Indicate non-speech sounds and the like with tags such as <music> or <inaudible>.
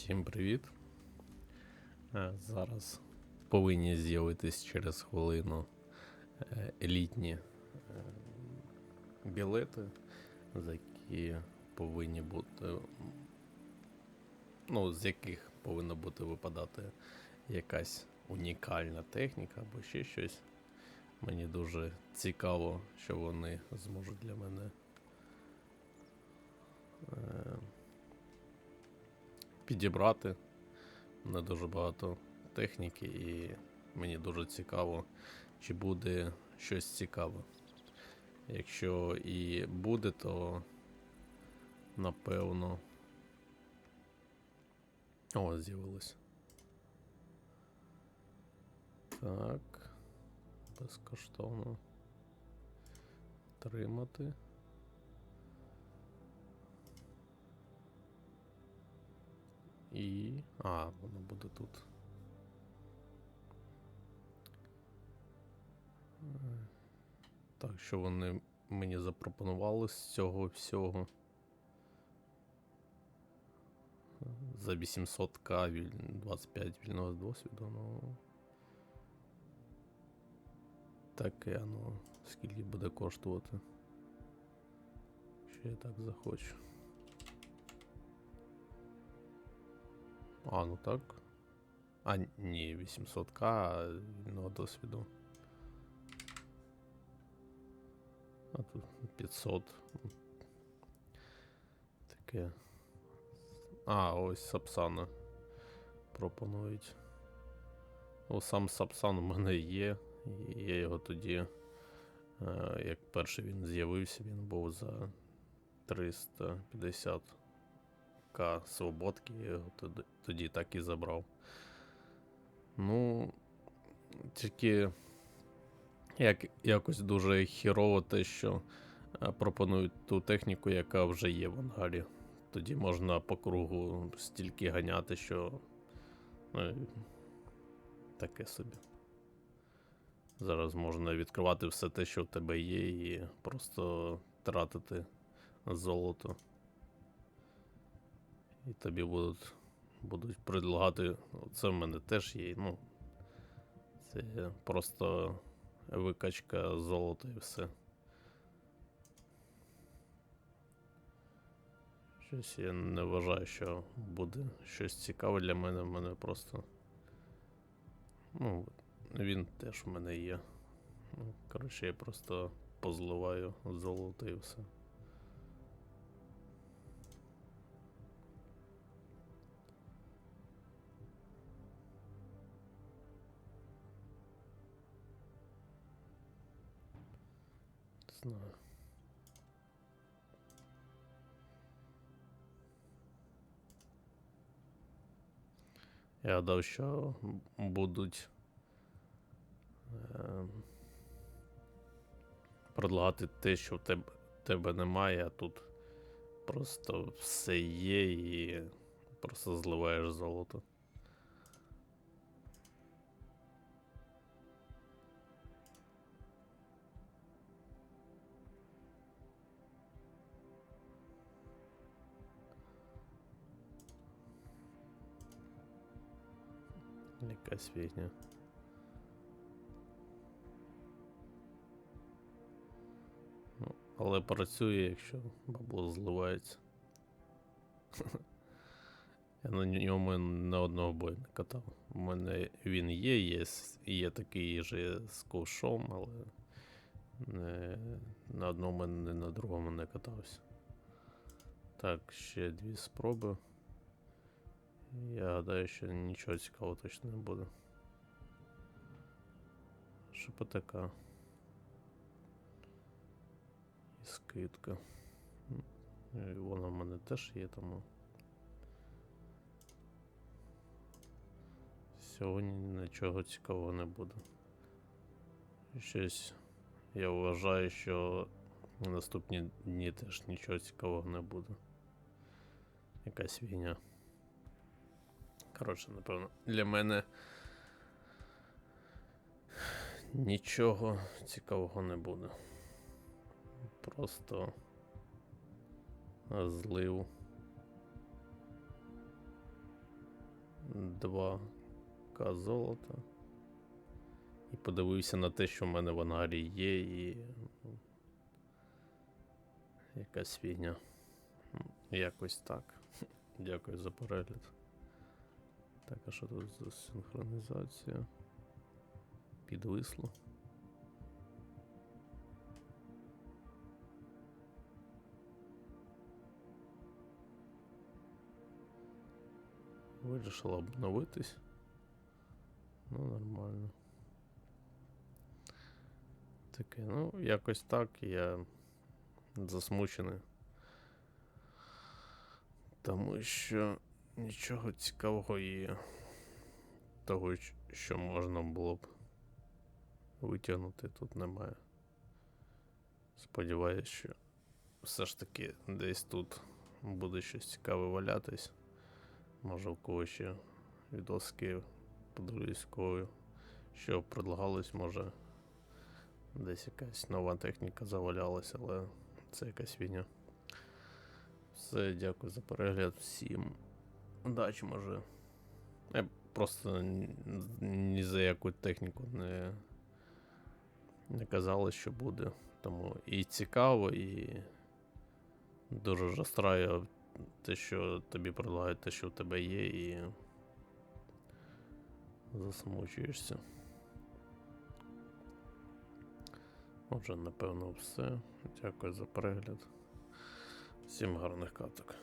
Всім привіт. Е, Зараз повинні з'явитись через хвилину е, елітні е, білети, за які повинні бути. Ну, з яких повинна бути випадати якась унікальна техніка або ще щось. Мені дуже цікаво, що вони зможуть для мене. Підібрати. Не дуже багато техніки, і мені дуже цікаво, чи буде щось цікаве. Якщо і буде, то напевно. О, з'явилось. Так. Безкоштовно. Тримати. І. А, воно буде тут. Так, що вони мені запропонували з цього всього. За 800к віль- 25 вільного досвіду, ну. Таке, ну, скільки буде коштувати. Що я так захочу. А, ну так. А, ні, 800к вільного досвіду. А тут 500. Таке. А, ось Сапсана пропонують. Ну, сам Сапсан у мене є. Я його тоді, е, як перший він з'явився, він був за 350 К свободки, я його тоді, тоді так і забрав. Ну, тільки як, якось дуже хірово те, що е, пропонують ту техніку, яка вже є в ангарі. Тоді можна по кругу стільки ганяти, що ну, таке собі. Зараз можна відкривати все те, що в тебе є, і просто тратити золото. І тобі будуть, будуть предлагати. Це в мене теж є. Ну, це просто викачка золота і все. Щось я не вважаю, що буде щось цікаве для мене. В мене просто. Ну, він теж в мене є. Ну, коротше, я просто позливаю золото і все. Знаю. Я гадав, що будуть е, предлагати те, що в тебе, тебе немає, а тут просто все є і просто зливаєш золото. Якась фігня. Ну, але працює, якщо бабло зливається. <laughs> Я на ньому ні одного бою не катав. У мене він є, є, є такий же з ковшом, але не, на одному, ні на другому не катався. Так, ще дві спроби. Я гадаю, що нічого цікавого точно не буде. ШПТК. І скидка. І Вона в мене теж є, тому. Сьогодні нічого цікавого не буде. Щось я вважаю, що на наступні дні теж нічого цікавого не буде. Якась війня. Коротше, напевно, для мене нічого цікавого не буде. Просто злив 2К золота. І подивився на те, що в мене в ангарі є, і. ну, Якась фігня. Якось так. Дякую за перегляд. Так, а що тут за синхронізація? Підвисло. Вирішила обновитись. Ну, нормально. Таке, ну, якось так я засмучений. Тому що нічого цікавого і того, що можна було б витягнути, тут немає. Сподіваюсь, що все ж таки десь тут буде щось цікаве валятись. Може, в когось ще відоски подивлюсь, що предлагалось, може десь якась нова техніка завалялась, але це якась фігня. Все, дякую за перегляд. Всім удачі, може. Я просто ні за яку техніку не, не казали, що буде. Тому і цікаво, і дуже розстраює те, що тобі предлагають, те, що в тебе є, і засмучуєшся. Отже, напевно, все. Дякую за перегляд. Всім гарних каток.